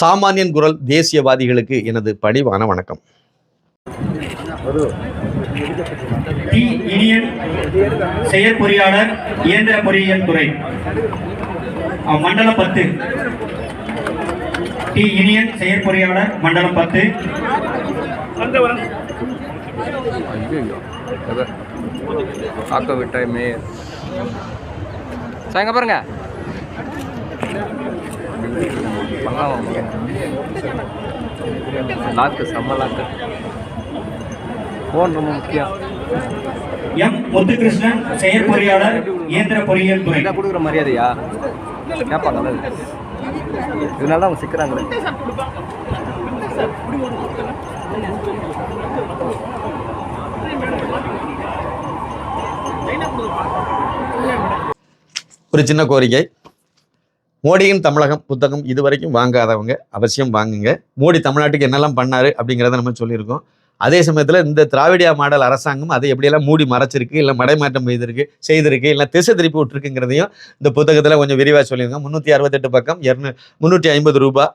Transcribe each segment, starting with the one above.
சாமானியன் குரல் தேசியவாதிகளுக்கு எனது பணிவான வணக்கம். செயற்பொறியாளர் இயந்திர பொறியியல் துறை. மண்டலம் பத்து. டி இனியன் செயற்பொறியாளர் மண்டலம் பத்து. ஆக்க விட்டாய் மேயர் பாருங்க. பண்ணலாம் லாக்கு செம்ம லாக்கு. ஃபோன் ரொம்ப முக்கியம். எம் முத்துகிருஷ்ணன் செயற்பொறியாளர் இயந்திர பொறியியல் துறை. என்ன கொடுக்குற மரியாதையா? கேட்பாங்க இதனால தான் அவங்க சிக்கிறாங்களே. ஒரு சின்ன கோரிக்கை. மோடியின் தமிழகம் புத்தகம் இதுவரைக்கும் வாங்காதவங்க அவசியம் வாங்குங்க. மோடி தமிழ்நாட்டுக்கு என்னெல்லாம் பண்ணாரு அப்படிங்கிறத நம்ம சொல்லியிருக்கோம். அதே சமயத்தில் இந்த திராவிடியா மாடல் அரசாங்கம் அதை எப்படியெல்லாம் மூடி மறைச்சிருக்கு இல்லை மடைமாற்றம் செய்திருக்கு செய்திருக்கு இல்லை திசை திருப்பி விட்டுருக்குங்கிறதையும் இந்த புத்தகத்தில் கொஞ்சம் விரிவாக சொல்லியிருக்கோம். முந்நூற்றி அறுபத்தெட்டு பக்கம் இரநூ முந்நூற்றி ஐம்பது ரூபாய்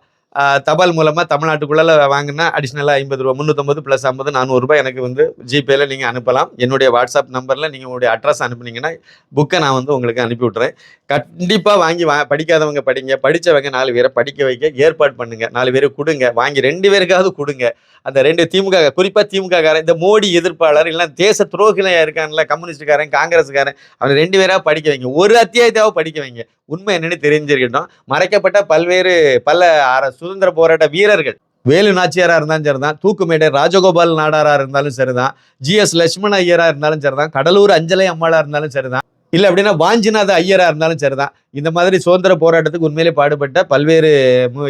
தபால் மூலமாக தமிழ்நாட்டுக்குள்ளே வாங்கினா அடிஷ்னலாக ஐம்பது ரூபா முந்நூற்றம்பது ப்ளஸ் ஐம்பது நானூறுரூபா எனக்கு வந்து ஜிபேல நீங்கள் அனுப்பலாம். என்னுடைய வாட்ஸ்அப் நம்பரில் நீங்கள் உங்களுடைய அட்ரஸ் அனுப்புனீங்கன்னா புக்கை நான் வந்து உங்களுக்கு அனுப்பி விட்றேன் கண்டிப்பாக வாங்கி வா படிக்காதவங்க படிங்க. படித்தவங்க நாலு பேரை படிக்க வைக்க ஏற்பாடு பண்ணுங்கள் நாலு பேரை கொடுங்க. வாங்கி ரெண்டு பேருக்காவது கொடுங்க. அந்த ரெண்டு திமுக குறிப்பாக திமுக காரன் இந்த மோடி எதிர்ப்பாளர் இல்லை தேச துரோகிலையாக இருக்கான்ல கம்யூனிஸ்டுக்காரன் காங்கிரஸ்காரன் அவன் ரெண்டு பேராக படிக்க வைங்க. ஒரு அத்தியாயத்தாவது படிக்க வைங்க. உண்மை என்னென்னு தெரிஞ்சிருக்கட்டும். மறைக்கப்பட்ட பல்வேறு பல அரசு சுதந்திர போராட்ட வீரர்கள். வேலு நாச்சியாரா இருந்தாலும் சரிதான். தூக்குமேடை ராஜகோபால் நாடாரா இருந்தாலும் சரிதான். ஜிஎஸ் லட்சுமண ஐயரா இருந்தாலும் சரிதான். கடலூர் அஞ்சலை அம்மாளா இருந்தாலும் சரிதான். இல்லை அப்படின்னா வாஞ்சிநாத ஐயரா இருந்தாலும் சரிதான். இந்த மாதிரி சுதந்திர போராட்டத்துக்கு உண்மையிலே பாடுபட்ட பல்வேறு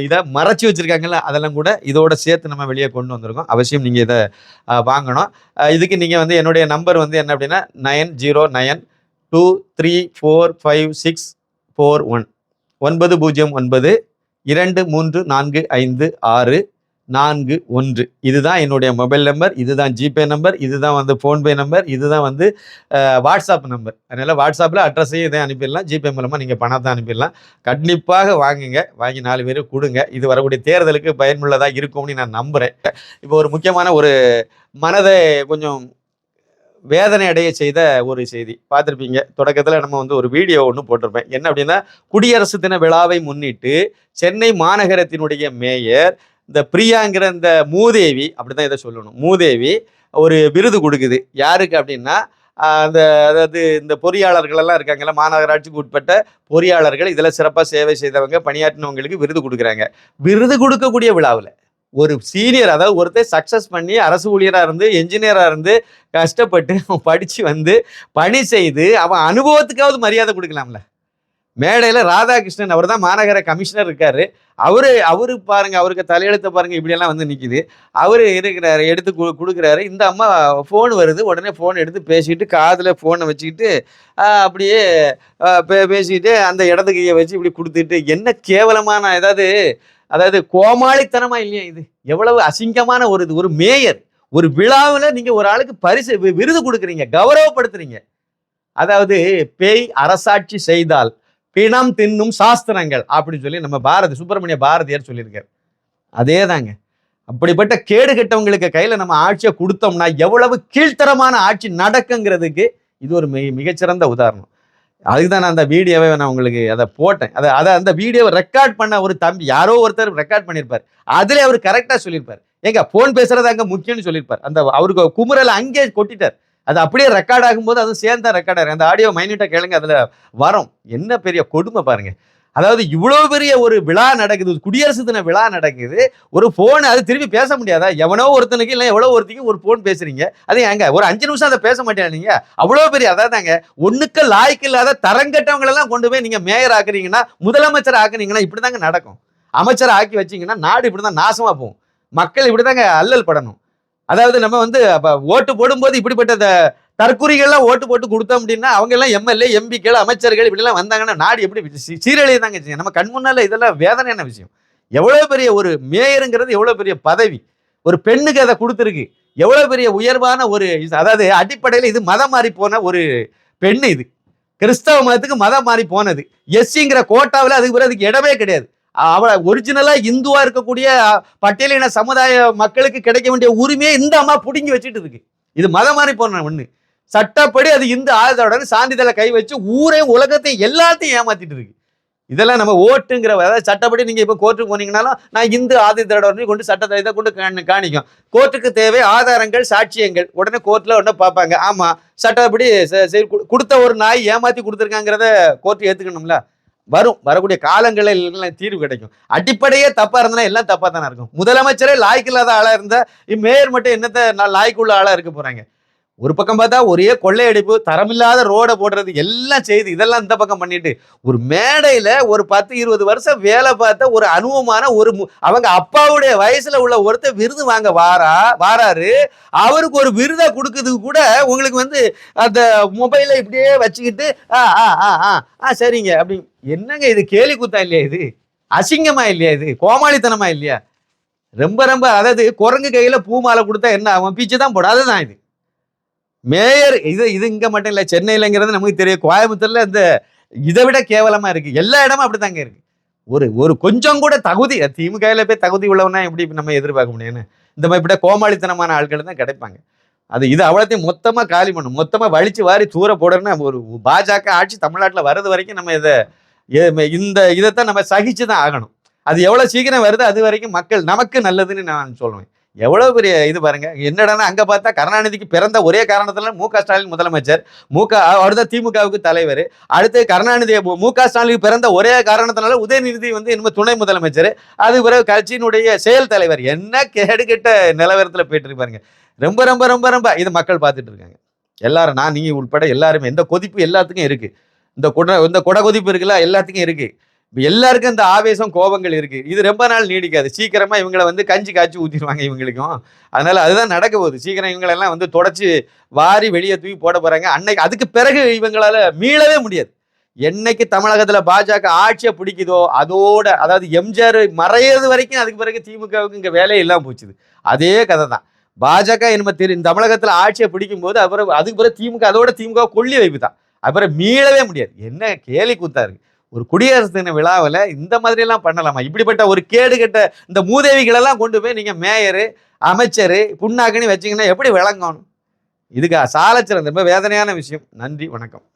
இதை மறைச்சி வச்சிருக்காங்கல்ல அதெல்லாம் கூட இதோட சேர்த்து நம்ம வெளியே கொண்டு வந்திருக்கோம். அவசியம் நீங்கள் இதை வாங்கணும். இதுக்கு நீங்கள் வந்து என்னுடைய நம்பர் வந்து என்ன அப்படின்னா nine zero nine two three four five six four one. ஒன்பது பூஜ்ஜியம் ஒன்பது இரண்டு மூன்று நான்கு ஐந்து ஆறு நான்கு ஒன்று. இதுதான் என்னுடைய மொபைல் நம்பர் இதுதான் ஜிபே நம்பர் இதுதான் வந்து ஃபோன்பே நம்பர் இதுதான் வந்து வாட்ஸ்அப் நம்பர். அதனால் வாட்ஸ்அப்பில் அட்ரஸையும் இதை அனுப்பிடலாம் ஜிபே மூலமாக நீங்கள் பணத்தை அனுப்பிடலாம். கண்டிப்பாக வாங்குங்க வாங்கி நாலு பேர் கொடுங்க. இது வரக்கூடிய தேர்தலுக்கு பயனுள்ளதாக இருக்கும்னு நான் நம்புகிறேன் இப்போ ஒரு முக்கியமான ஒரு மனதை கொஞ்சம் வேதனை அடைய செய்த ஒரு செய்தி. பார்த்துருப்பீங்க. தொடக்கத்தில் நம்ம வந்து ஒரு வீடியோ ஒன்று போட்டிருப்பேன். என்ன அப்படின்னா குடியரசு தின விழாவை முன்னிட்டு சென்னை மாநகரத்தினுடைய மேயர் இந்த பிரியாங்கிற இந்த மூதேவி அப்படிதான் இதை சொல்லணும். மூதேவி ஒரு விருது கொடுக்குது. யாருக்கு அப்படின்னா அந்த அதாவது இந்த பொறியாளர்களெல்லாம் இருக்காங்கல்ல மாநகராட்சிக்கு உட்பட்ட பொறியாளர்கள் இதில் சிறப்பாக சேவை செய்தவங்க பணியாற்றினவங்களுக்கு விருது கொடுக்குறாங்க. விருது கொடுக்கக்கூடிய விழாவில் ஒரு சீனியர் அதாவது ஒருத்தர் சக்ஸஸ் பண்ணி அரசு ஊழியராக இருந்து என்ஜினியராக இருந்து கஷ்டப்பட்டு அவன் படித்து வந்து பணி செய்து அவன் அனுபவத்துக்காவது மரியாதை கொடுக்கலாம்ல. மேடையில் ராதாகிருஷ்ணன் அவர் தான் மாநகர கமிஷனர் இருக்கார். அவர் அவரு பாருங்க அவருக்கு தலையெழுத்த பாருங்க இப்படியெல்லாம் வந்து நிற்கிது அவர் இருக்கிறாரு எடுத்து கு- கொடுக்குறாரு. இந்த அம்மா ஃபோன் வருது உடனே ஃபோன் எடுத்து பேசிட்டு காதில் ஃபோனை வச்சுக்கிட்டு அப்படியே பே பேசிட்டு அந்த இடது கையை வச்சு இப்படி கொடுத்துட்டு என்ன கேவலமான ஏதாவது அதாவது கோமாளித்தனமா இல்லையா இது? எவ்வளவு அசிங்கமான ஒரு இது. ஒரு மேயர் ஒரு விழாவில் நீங்கள் ஒரு ஆளுக்கு பரிசு வி- விருது கொடுக்குறீங்க கௌரவப்படுத்துறீங்க. அதாவது பேய் அரசாட்சி செய்தால் பிணம் தின்னும் சாஸ்திரங்கள் அப்படின்னு சொல்லி நம்ம பாரதி சுப்பிரமணிய பாரதியார் சொல்லியிருக்காரு. அதே தாங்க அப்படிப்பட்ட கேடு கெட்டவங்களுக்கு கையில் நம்ம ஆட்சியை கொடுத்தோம்னா எவ்வளவு கீழ்த்தரமான ஆட்சி நடக்குங்கிறதுக்கு இது ஒரு மிக மிகச்சிறந்த உதாரணம். அதுக்கு தான் நான் அந்த வீடியோவை நான் உங்களுக்கு அதை போட்டேன். அதை அதை அந்த வீடியோவை ரெக்கார்ட் பண்ண ஒரு தம்பி யாரோ ஒருத்தர் ரெக்கார்ட் பண்ணியிருப்பார். அதிலே அவர் கரெக்டாக சொல்லியிருப்பார். ஏங்க ஃபோன் பேசுறது அங்கே முக்கியம்னு சொல்லியிருப்பார். அந்த அவருக்கு குமுறலை அங்கே கொட்டிட்டார். அது அப்படியே ரெக்கார்ட் ஆகும்போது அதுவும் சேர்ந்தா ரெக்கார்ட் ஆகும் அந்த ஆடியோ மைனியூட்டாக கேளுங்க அதில் வரும். என்ன பெரிய கொடுமை பாருங்க. அதாவது இவ்வளோ பெரிய ஒரு விழா நடக்குது குடியரசு தின விழா நடக்குது. ஒரு ஃபோன் அது திரும்பி பேச முடியாதா? எவனோ ஒருத்தனுக்கு இல்லை எவ்வளோ ஒருத்தனுக்கு ஒரு ஃபோன் பேசுறீங்க? அது ஏங்க ஒரு அஞ்சு நிமிஷம் அதை பேச மாட்டேன் நீங்க? அவ்வளோ பெரிய அதாதாங்க ஒண்ணுக்கு லாய்க்கு இல்லாத தரங்கட்டவங்களெல்லாம் கொண்டு போய் நீங்க மேயர் ஆக்குறீங்கன்னா முதலமைச்சர் ஆக்குனீங்கன்னா இப்படிதாங்க நடக்கும். அமைச்சர் ஆக்கி வச்சீங்கன்னா நாடு இப்படிதான் நாசமா போகும். மக்கள் இப்படிதாங்க அல்லல் படணும். அதாவது நம்ம வந்து ஓட்டு போடும்போது இப்படிப்பட்ட த- தற்குறிகள்லாம் ஓட்டு போட்டு கொடுத்தோம் அப்படின்னா அவங்க எல்லாம் எம்எல்ஏ எம்பிக்கள் அமைச்சர்கள் இப்படிலாம் வந்தாங்கன்னா நாடு எப்படி சி- சீரழியதாங்க செய்யும் நம்ம கண் முன்னால இதெல்லாம் வேதனையான விஷயம்? எவ்வளவு பெரிய ஒரு மேயருங்கிறது எவ்வளவு பெரிய பதவி? ஒரு பெண்ணுக்கு அதை கொடுத்துருக்கு. எவ்வளவு பெரிய உயர்வான ஒரு இது- அதாவது அடிப்படையில் இது மதம் மாறி போன ஒரு பெண் இது. கிறிஸ்தவ மதத்துக்கு மதம் மாறி போனது. எஸ்சிங்கிற கோட்டாவில் அதுக்கு பிறகு அதுக்கு இடமே கிடையாது. அவளை ஒரிஜினலா இந்துவா இருக்கக்கூடிய பட்டியலின சமுதாய மக்களுக்கு கிடைக்க வேண்டிய உரிமையை இந்த அம்மா பிடுங்கி வச்சுட்டு இருக்கு. இது மதம் மாறி போன ஒண்ணு. சட்டப்படி அது இந்து ஆயுதத்துடன் சான்றிதழை கை வச்சு ஊரையும் உலகத்தையும் எல்லாத்தையும் ஏமாத்திட்டு இருக்கு. இதெல்லாம் நம்ம ஓட்டுங்கிற அதாவது சட்டப்படி நீங்கள் இப்போ கோர்ட்டுக்கு போனீங்கனாலும் நான் இந்து ஆதித்தோட கொண்டு சட்டத்தை இதை கொண்டு காண காணிக்கும். கோர்ட்டுக்கு தேவை ஆதாரங்கள் சாட்சியங்கள். உடனே கோர்ட்டில் உடனே பார்ப்பாங்க ஆமாம் சட்டப்படி சரி கொடுத்த ஒரு நாய் ஏமாற்றி கொடுத்துருக்காங்கிறத கோர்ட்டு ஏற்றுக்கணும்ல வரும். வரக்கூடிய காலங்களில் எல்லாம் தீர்வு கிடைக்கும். அடிப்படையே தப்பா இருந்தா எல்லாம் தப்பா தானே இருக்கும். முதலமைச்சரே லாய்க்கு இல்லாத ஆளா இருந்தால் மேயர் மட்டும் என்னத்த நான் லாய்க்குள்ள ஆளா இருக்க போறாங்க. ஒரு பக்கம் பார்த்தா ஒரே கொள்ளையடிப்பு தரமில்லாத ரோட போடுறது எல்லாம் செய்து இதெல்லாம் இந்த பக்கம் பண்ணிட்டு ஒரு மேடையில ஒரு பத்து இருபது வருஷம் வேலை பார்த்த ஒரு அனுபவமான ஒரு மு- அவங்க அப்பாவுடைய வயசுல உள்ள ஒருத்தர் விருது வாங்க வாரா வாராரு. அவருக்கு ஒரு விருதை கொடுக்கறதுக்கு கூட உங்களுக்கு வந்து அந்த மொபைலை இப்படியே வச்சுக்கிட்டு ஆ ஆ ஆ ஆ ஆ சரிங்க அப்படி என்னங்க இது? கேலி கூத்தா இல்லையா இது? அசிங்கமா இல்லையா இது? கோமாளித்தனமா இல்லையா? ரொம்ப ரொம்ப அதாவது குரங்கு கையில பூ மாலை கொடுத்தா என்ன அவன் பீச்சு தான் போடும். அதுதான் இது. மேயர் இது இது இங்க மட்டும் இல்லை சென்னையிலங்கிறது நமக்கு தெரியும். கோயம்புத்தூர்ல இந்த இதை விட கேவலமா இருக்கு. எல்லா இடமும் அப்படித்தாங்க இருக்கு. ஒரு ஒரு கொஞ்சம் கூட தகுதி திமுகவில் போய் தகுதி உள்ளவனா எப்படி நம்ம எதிர்பார்க்க முடியும்னு? இந்த மாதிரி இப்படி கோமாளித்தனமான ஆட்கள் தான் கிடைப்பாங்க. அது இது அவ்வளோத்தையும் மொத்தமாக காலி பண்ணும். மொத்தமாக வலிச்சு வாரி தூர போடணும்னு ஒரு பாஜக ஆட்சி தமிழ்நாட்டில் வர்றது வரைக்கும் நம்ம இதை இந்த இதைத்தான் நம்ம சகிச்சு தான் ஆகணும். அது எவ்வளோ சீக்கிரம் வருது அது வரைக்கும் மக்கள் நமக்கு நல்லதுன்னு நான் சொல்லுவேன். எவ்வளோ பெரிய இது பாருங்க. என்னடான்னா அங்கே பார்த்தா கருணாநிதிக்கு பிறந்த ஒரே காரணத்துல மு க. ஸ்டாலின் முதலமைச்சர் மு க அவர் தான் திமுகவுக்கு தலைவர் அடுத்து கருணாநிதி மு க. ஸ்டாலினுக்கு பிறந்த ஒரே காரணத்தினால உதயநிதி வந்து இன்னும் துணை முதலமைச்சர் அது பிறகு கட்சியினுடைய செயல் தலைவர். என்ன கேடு நிலவரத்தில் போயிட்டு இருப்பாருங்க ரொம்ப ரொம்ப ரொம்ப ரொம்ப இது மக்கள் பார்த்துட்டு இருக்காங்க. எல்லாரும் நான் நீங்கள் உட்பட எல்லாருமே எந்த கொதிப்பு எல்லாத்துக்கும் இருக்குது இந்த குட இந்த குட கொதிப்பு இருக்குல்ல எல்லாத்துக்கும் இருக்கு. இப்போ எல்லாருக்கும் இந்த ஆவேசம் கோபங்கள் இருக்கு. இது ரொம்ப நாள் நீடிக்காது. சீக்கிரமா இவங்களை வந்து கஞ்சி காய்ச்சி ஊற்றிடுவாங்க இவங்களுக்கும். அதனால அதுதான் நடக்க போகுது. சீக்கிரம் இவங்களெல்லாம் வந்து தொடச்சி வாரி வெளியே தூக்கி போட போறாங்க. அன்னைக்கு அதுக்கு பிறகு இவங்களால மீளவே முடியாது. என்னைக்கு தமிழகத்துல பாஜக ஆட்சியை பிடிக்குதோ அதோட அதாவது எம்ஜிஆர் மறையிறது வரைக்கும் அதுக்கு பிறகு திமுகவுக்கு இங்க வேலையே இல்லாமல் போச்சுது. அதே கதை தான். பாஜக என்ன தெரியும் தமிழகத்துல ஆட்சியை பிடிக்கும் போது அப்புறம் அதுக்கு பிறகு திமுக அதோட திமுக கொள்ளி வைப்பு தான். அப்புறம் மீளவே முடியாது. என்ன கேலி கூத்தா இருக்கு. ஒரு குடியரசு தின விழாவில் இந்த மாதிரி எல்லாம் பண்ணலாமா? இப்படிப்பட்ட ஒரு கேடு கெட்ட இந்த மூதேவிகளெல்லாம் கொண்டு போய் நீங்க மேயரு அமைச்சர் புண்ணாக்குன்னு வச்சிங்கன்னா எப்படி விளங்கணும்? இதுக்கு சாலச்சிறந்த ரொம்ப வேதனையான விஷயம். நன்றி. வணக்கம்.